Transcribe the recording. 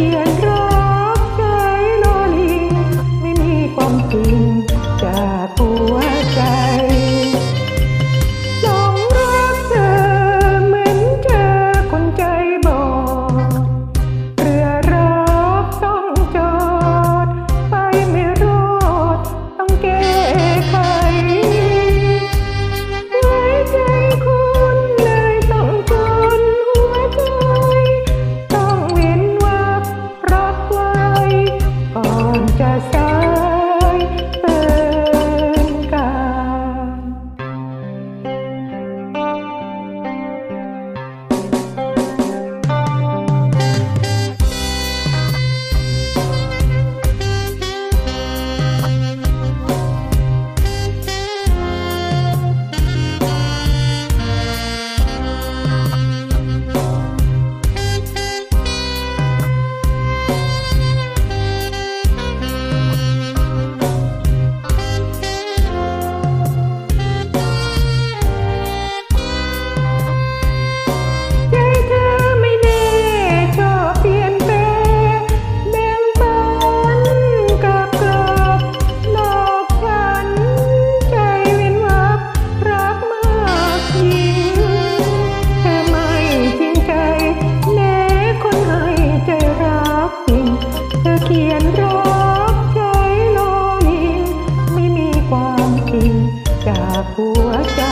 ขียนรักใจลอลิงไม่มีความจริงจากหัว จากหัวใจ